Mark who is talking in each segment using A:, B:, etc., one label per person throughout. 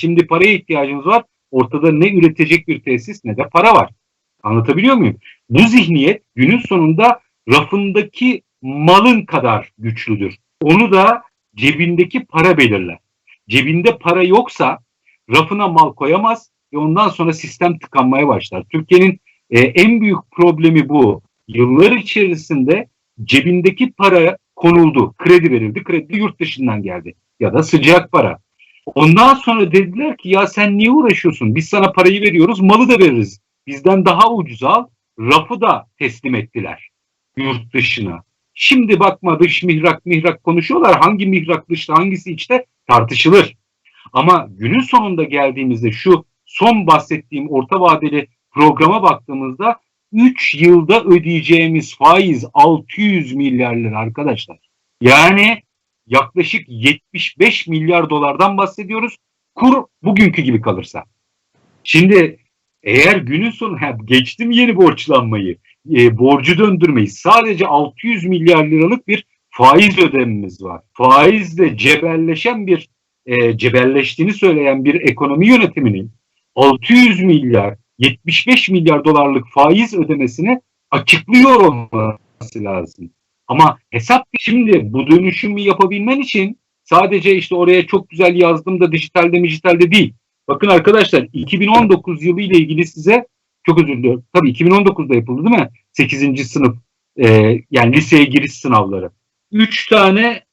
A: Şimdi paraya ihtiyacımız var. Ortada ne üretecek bir tesis ne de para var. Anlatabiliyor muyum? Bu zihniyet günün sonunda rafındaki malın kadar güçlüdür. Onu da cebindeki para belirler. Cebinde para yoksa rafına mal koyamaz ve ondan sonra sistem tıkanmaya başlar. Türkiye'nin e, en büyük problemi bu. Yıllar içerisinde cebindeki para konuldu, kredi verildi, kredi yurt dışından geldi ya da sıcak para. Ondan sonra dediler ki ya sen niye uğraşıyorsun? Biz sana parayı veriyoruz, malı da veririz. Bizden daha ucuz al. Rafı da teslim ettiler yurt dışına. Şimdi bakma dış mihrak mihrak konuşuyorlar. Hangi mihrak dışta hangisi içte tartışılır. Ama günün sonunda geldiğimizde şu son bahsettiğim orta vadeli programa baktığımızda 3 yılda ödeyeceğimiz faiz 600 milyar lira arkadaşlar. Yani yaklaşık 75 milyar dolardan bahsediyoruz. Kur bugünkü gibi kalırsa. Şimdi eğer günün sonu geçtim yeni borçlanmayı, e, borcu döndürmeyi sadece 600 milyar liralık bir faiz ödememiz var. Faizle cebelleşen bir e, cebelleştiğini söyleyen bir ekonomi yönetiminin 600 milyar 75 milyar dolarlık faiz ödemesini açıklıyor olması lazım. Ama hesap şimdi bu dönüşümü yapabilmen için sadece işte oraya çok güzel yazdım da dijitalde dijitalde değil. Bakın arkadaşlar 2019 yılı ile ilgili size çok özür diliyorum. Tabii 2019'da yapıldı değil mi? 8. sınıf e, yani liseye giriş sınavları. 3 tane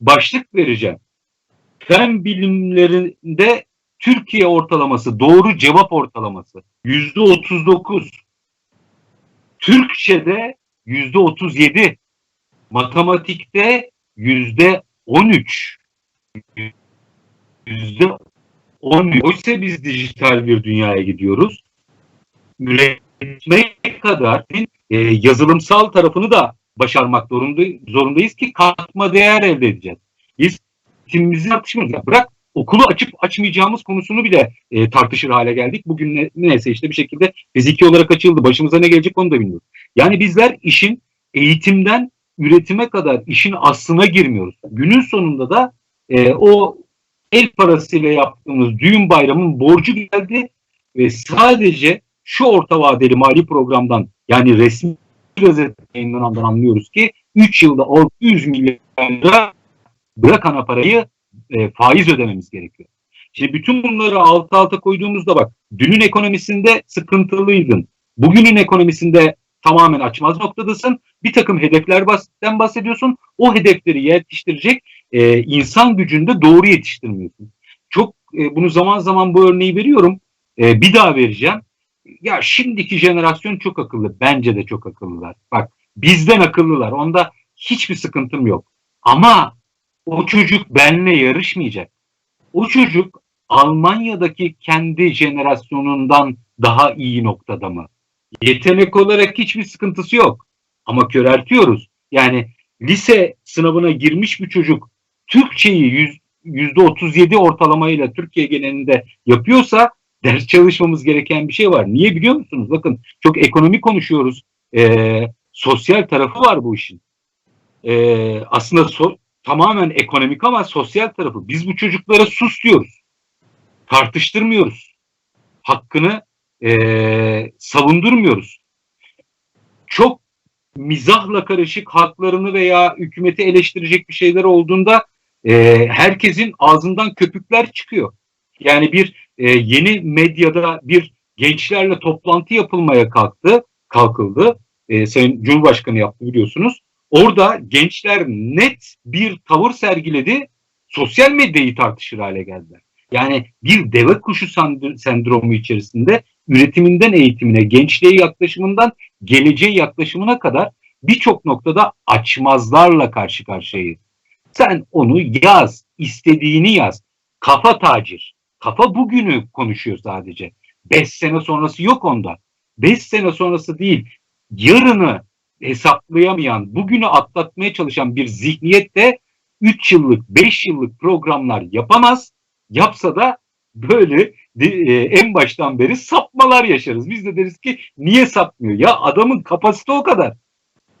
A: başlık vereceğim. Fen bilimlerinde Türkiye ortalaması, doğru cevap ortalaması yüzde 39. Türkçe'de yüzde 37. Matematikte yüzde 13. Yüzde 13. Oysa biz dijital bir dünyaya gidiyoruz. Üretmeye kadar e, yazılımsal tarafını da başarmak zorundayız ki katma değer elde edeceğiz. Biz timimizi tartışmıyoruz. Bırak okulu açıp açmayacağımız konusunu bile e, tartışır hale geldik. Bugün ne, neyse işte bir şekilde fiziki olarak açıldı. Başımıza ne gelecek onu da bilmiyoruz. Yani bizler işin eğitimden üretime kadar işin aslına girmiyoruz. Günün sonunda da e, o el parasıyla yaptığımız düğün bayramın borcu geldi ve sadece şu orta vadeli mali programdan yani resmi gazete yayınlanandan anlıyoruz ki 3 yılda 600 milyar lira bırak ana parayı e, faiz ödememiz gerekiyor. Şimdi bütün bunları alt alta koyduğumuzda bak dünün ekonomisinde sıkıntılıydın. Bugünün ekonomisinde tamamen açmaz noktadasın. Bir takım hedeflerden bahsediyorsun. O hedefleri yetiştirecek e, insan gücünde doğru yetiştirmiyorsun. Çok e, bunu zaman zaman bu örneği veriyorum. E, bir daha vereceğim. Ya şimdiki jenerasyon çok akıllı. Bence de çok akıllılar. Bak bizden akıllılar. Onda hiçbir sıkıntım yok. Ama o çocuk benle yarışmayacak. O çocuk Almanya'daki kendi jenerasyonundan daha iyi noktada mı? Yetenek olarak hiçbir sıkıntısı yok. Ama köreltiyoruz. Yani lise sınavına girmiş bir çocuk Türkçeyi yüzde 37 ortalamayla Türkiye genelinde yapıyorsa ders çalışmamız gereken bir şey var. Niye biliyor musunuz? Bakın çok ekonomi konuşuyoruz. Ee, sosyal tarafı var bu işin. Ee, aslında so tamamen ekonomik ama sosyal tarafı. Biz bu çocuklara sus diyoruz. Tartıştırmıyoruz. Hakkını e, savundurmuyoruz. Çok mizahla karışık haklarını veya hükümeti eleştirecek bir şeyler olduğunda e, herkesin ağzından köpükler çıkıyor. Yani bir e, yeni medyada bir gençlerle toplantı yapılmaya kalktı, kalkıldı. E, Sayın Cumhurbaşkanı yaptı biliyorsunuz. Orada gençler net bir tavır sergiledi. Sosyal medyayı tartışır hale geldiler. Yani bir deve kuşu sendromu içerisinde üretiminden eğitimine, gençliğe yaklaşımından geleceğe yaklaşımına kadar birçok noktada açmazlarla karşı karşıyayız. Sen onu yaz, istediğini yaz. Kafa tacir. Kafa bugünü konuşuyor sadece. Beş sene sonrası yok onda. Beş sene sonrası değil, yarını hesaplayamayan, bugünü atlatmaya çalışan bir zihniyet de 3 yıllık, 5 yıllık programlar yapamaz. Yapsa da böyle e, en baştan beri sapmalar yaşarız. Biz de deriz ki niye sapmıyor? Ya adamın kapasite o kadar.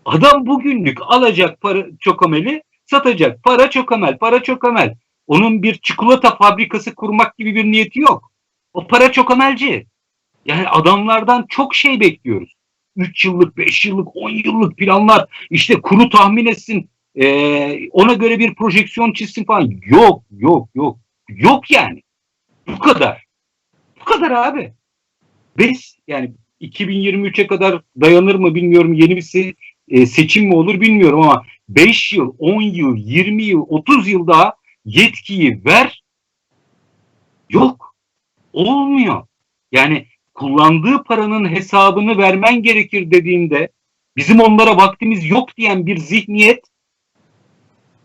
A: Adam bugünlük alacak para çok ameli satacak. Para çok amel, para çok amel. Onun bir çikolata fabrikası kurmak gibi bir niyeti yok. O para çok amelci. Yani adamlardan çok şey bekliyoruz. 3 yıllık, 5 yıllık, 10 yıllık planlar. İşte kuru tahmin etsin. Ee, ona göre bir projeksiyon çizsin falan. Yok, yok, yok. Yok yani. Bu kadar. Bu kadar abi. Biz yani 2023'e kadar dayanır mı bilmiyorum. Yeni bir se- e, seçim mi olur bilmiyorum ama 5 yıl, 10 yıl, 20 yıl, 30 yıl daha yetkiyi ver. Yok. Olmuyor. Yani kullandığı paranın hesabını vermen gerekir dediğinde bizim onlara vaktimiz yok diyen bir zihniyet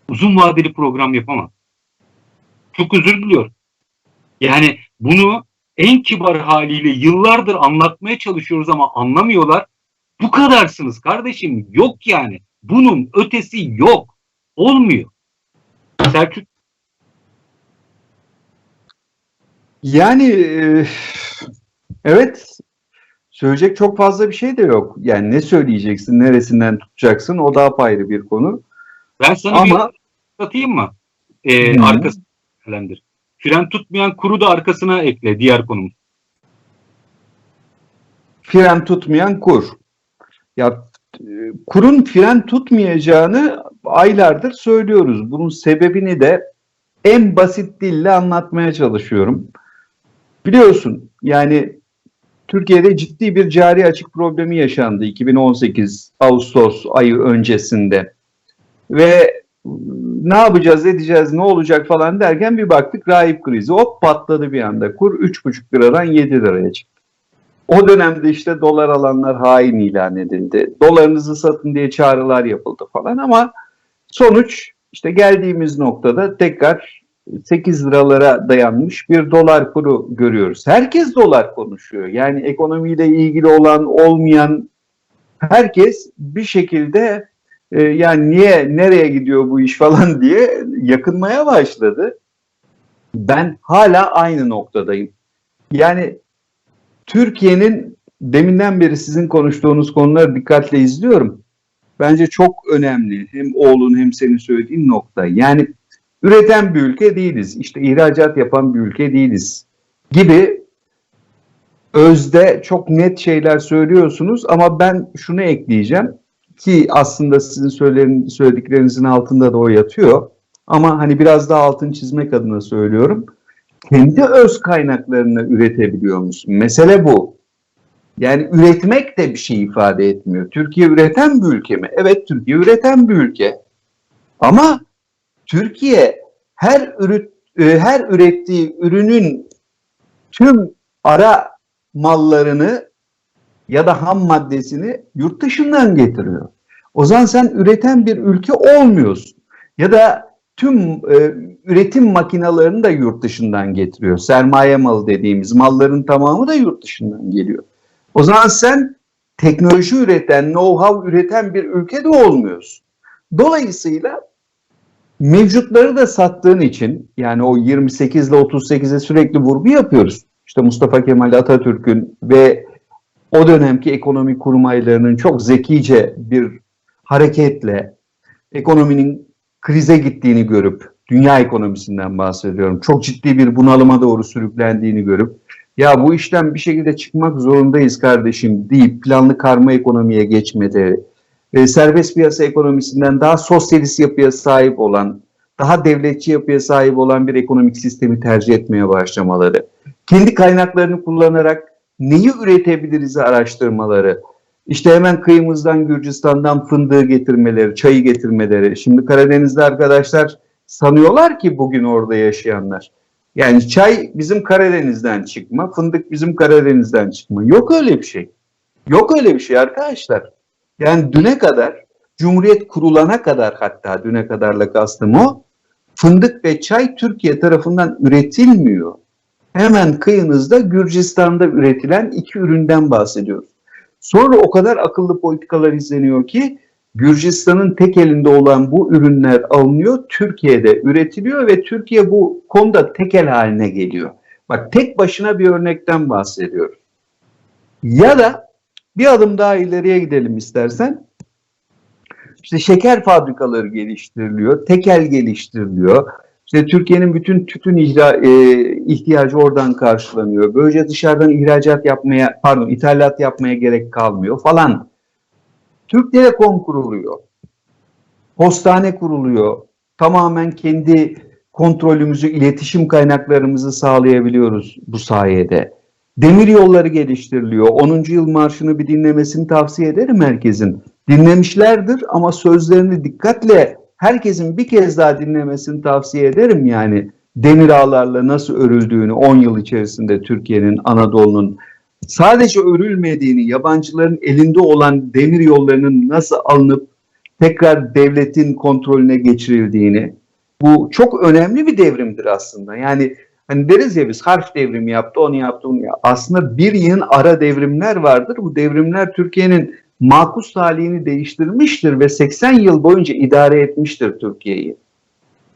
A: uzun vadeli program yapamaz. Çok özür diliyorum. Yani bunu en kibar haliyle yıllardır anlatmaya çalışıyoruz ama anlamıyorlar. Bu kadarsınız kardeşim. Yok yani. Bunun ötesi yok. Olmuyor. Selçuk
B: Yani e, evet söyleyecek çok fazla bir şey de yok. Yani ne söyleyeceksin, neresinden tutacaksın o daha apayrı bir konu.
A: ben sana
B: Ama
A: bir satayım mı? Ee, arkasını değerlendir. Fren tutmayan kuru da arkasına ekle diğer konumuz.
B: fren tutmayan kur. Ya kurun fren tutmayacağını aylardır söylüyoruz. Bunun sebebini de en basit dille anlatmaya çalışıyorum. Biliyorsun yani Türkiye'de ciddi bir cari açık problemi yaşandı 2018 Ağustos ayı öncesinde. Ve ne yapacağız edeceğiz ne olacak falan derken bir baktık rahip krizi hop patladı bir anda kur 3,5 liradan 7 liraya çıktı. O dönemde işte dolar alanlar hain ilan edildi. Dolarınızı satın diye çağrılar yapıldı falan ama sonuç işte geldiğimiz noktada tekrar 8 liralara dayanmış bir dolar kuru görüyoruz. Herkes dolar konuşuyor. Yani ekonomiyle ilgili olan olmayan herkes bir şekilde e, yani niye nereye gidiyor bu iş falan diye yakınmaya başladı. Ben hala aynı noktadayım. Yani Türkiye'nin deminden beri sizin konuştuğunuz konuları dikkatle izliyorum. Bence çok önemli. Hem oğlun hem senin söylediğin nokta. Yani üreten bir ülke değiliz. İşte ihracat yapan bir ülke değiliz gibi özde çok net şeyler söylüyorsunuz ama ben şunu ekleyeceğim ki aslında sizin söylediklerinizin altında da o yatıyor. Ama hani biraz daha altın çizmek adına söylüyorum. Kendi öz kaynaklarını üretebiliyor musun? Mesele bu. Yani üretmek de bir şey ifade etmiyor. Türkiye üreten bir ülke mi? Evet Türkiye üreten bir ülke. Ama Türkiye her ürün her ürettiği ürünün tüm ara mallarını ya da ham maddesini yurt dışından getiriyor. O zaman sen üreten bir ülke olmuyorsun. Ya da tüm e, üretim makinalarını da yurt dışından getiriyor. Sermaye malı dediğimiz malların tamamı da yurt dışından geliyor. O zaman sen teknoloji üreten, know-how üreten bir ülke de olmuyorsun. Dolayısıyla mevcutları da sattığın için yani o 28 ile 38'e sürekli vurgu yapıyoruz. İşte Mustafa Kemal Atatürk'ün ve o dönemki ekonomi kurmaylarının çok zekice bir hareketle ekonominin krize gittiğini görüp, dünya ekonomisinden bahsediyorum, çok ciddi bir bunalıma doğru sürüklendiğini görüp, ya bu işten bir şekilde çıkmak zorundayız kardeşim deyip planlı karma ekonomiye geçmeleri, e, serbest piyasa ekonomisinden daha sosyalist yapıya sahip olan, daha devletçi yapıya sahip olan bir ekonomik sistemi tercih etmeye başlamaları, kendi kaynaklarını kullanarak neyi üretebiliriz araştırmaları, işte hemen kıyımızdan Gürcistan'dan fındığı getirmeleri, çayı getirmeleri. Şimdi Karadeniz'de arkadaşlar sanıyorlar ki bugün orada yaşayanlar. Yani çay bizim Karadeniz'den çıkma, fındık bizim Karadeniz'den çıkma. Yok öyle bir şey. Yok öyle bir şey arkadaşlar. Yani düne kadar, Cumhuriyet kurulana kadar hatta düne kadarla kastım o, fındık ve çay Türkiye tarafından üretilmiyor. Hemen kıyınızda Gürcistan'da üretilen iki üründen bahsediyoruz. Sonra o kadar akıllı politikalar izleniyor ki Gürcistan'ın tek elinde olan bu ürünler alınıyor, Türkiye'de üretiliyor ve Türkiye bu konuda tekel haline geliyor. Bak tek başına bir örnekten bahsediyoruz. Ya da bir adım daha ileriye gidelim istersen. İşte şeker fabrikaları geliştiriliyor, tekel geliştiriliyor. İşte Türkiye'nin bütün tütün ihra, e, ihtiyacı oradan karşılanıyor. Böylece dışarıdan ihracat yapmaya, pardon ithalat yapmaya gerek kalmıyor falan. Türk Telekom kuruluyor. Postane kuruluyor. Tamamen kendi kontrolümüzü, iletişim kaynaklarımızı sağlayabiliyoruz bu sayede. Demir yolları geliştiriliyor. 10. yıl marşını bir dinlemesini tavsiye ederim herkesin. Dinlemişlerdir ama sözlerini dikkatle herkesin bir kez daha dinlemesini tavsiye ederim yani. Demir ağlarla nasıl örüldüğünü 10 yıl içerisinde Türkiye'nin, Anadolu'nun sadece örülmediğini, yabancıların elinde olan demir yollarının nasıl alınıp tekrar devletin kontrolüne geçirildiğini, bu çok önemli bir devrimdir aslında. Yani hani deriz ya biz harf devrimi yaptı, onu yaptı, onu yaptı. Aslında bir yığın ara devrimler vardır. Bu devrimler Türkiye'nin makus talihini değiştirmiştir ve 80 yıl boyunca idare etmiştir Türkiye'yi.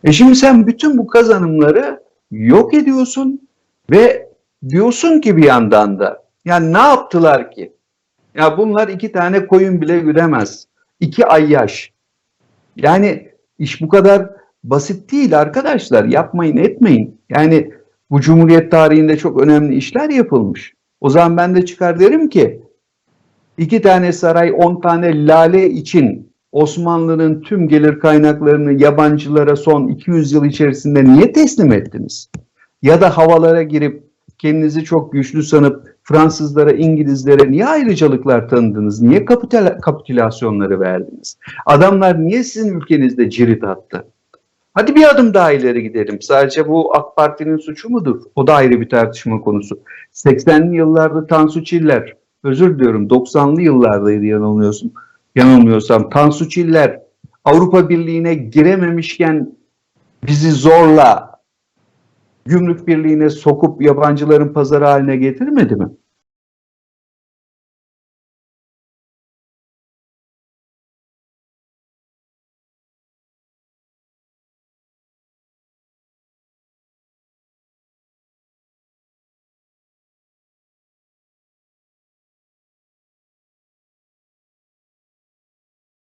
B: E şimdi sen bütün bu kazanımları yok ediyorsun ve diyorsun ki bir yandan da yani ne yaptılar ki? Ya bunlar iki tane koyun bile üremez. İki ay yaş. Yani iş bu kadar basit değil arkadaşlar. Yapmayın etmeyin. Yani bu Cumhuriyet tarihinde çok önemli işler yapılmış. O zaman ben de çıkar derim ki iki tane saray, on tane lale için Osmanlı'nın tüm gelir kaynaklarını yabancılara son 200 yıl içerisinde niye teslim ettiniz? Ya da havalara girip kendinizi çok güçlü sanıp Fransızlara, İngilizlere niye ayrıcalıklar tanıdınız? Niye kapital, kapitülasyonları verdiniz? Adamlar niye sizin ülkenizde cirit attı? Hadi bir adım daha ileri gidelim. Sadece bu AK Parti'nin suçu mudur? O da ayrı bir tartışma konusu. 80'li yıllarda Tansu Çiller, özür diliyorum 90'lı yıllardaydı yanılmıyorsun. Yanılmıyorsam Tansu Çiller Avrupa Birliği'ne girememişken bizi zorla gümrük birliğine sokup yabancıların pazarı haline getirmedi mi?